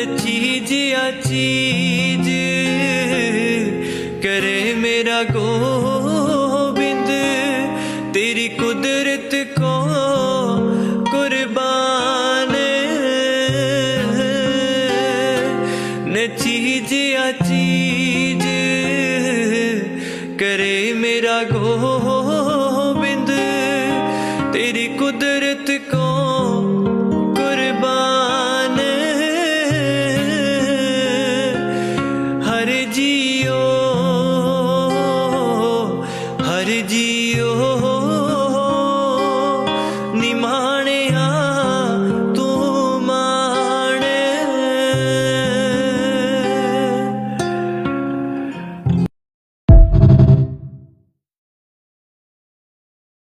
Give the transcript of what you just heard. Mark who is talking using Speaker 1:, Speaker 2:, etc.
Speaker 1: ਨ ਚੀਜ਼ ਆ ਚੀਜ਼ ਕਰੇ ਮੇਰਾ ਗੋਬਿੰਦ ਤੇਰੀ ਕੁਦਰਤ ਕੋ ਕੁਰਬਾਨ ਨ ਚੀਜ਼ ਆ ਚੀਜ਼ ਕਰੇ ਮੇਰਾ ਗੋਬਿੰਦ ਤੇਰੀ ਹਰ ਜੀਓ ਹਰ ਜੀਓ ਨਿਮਾਣੇ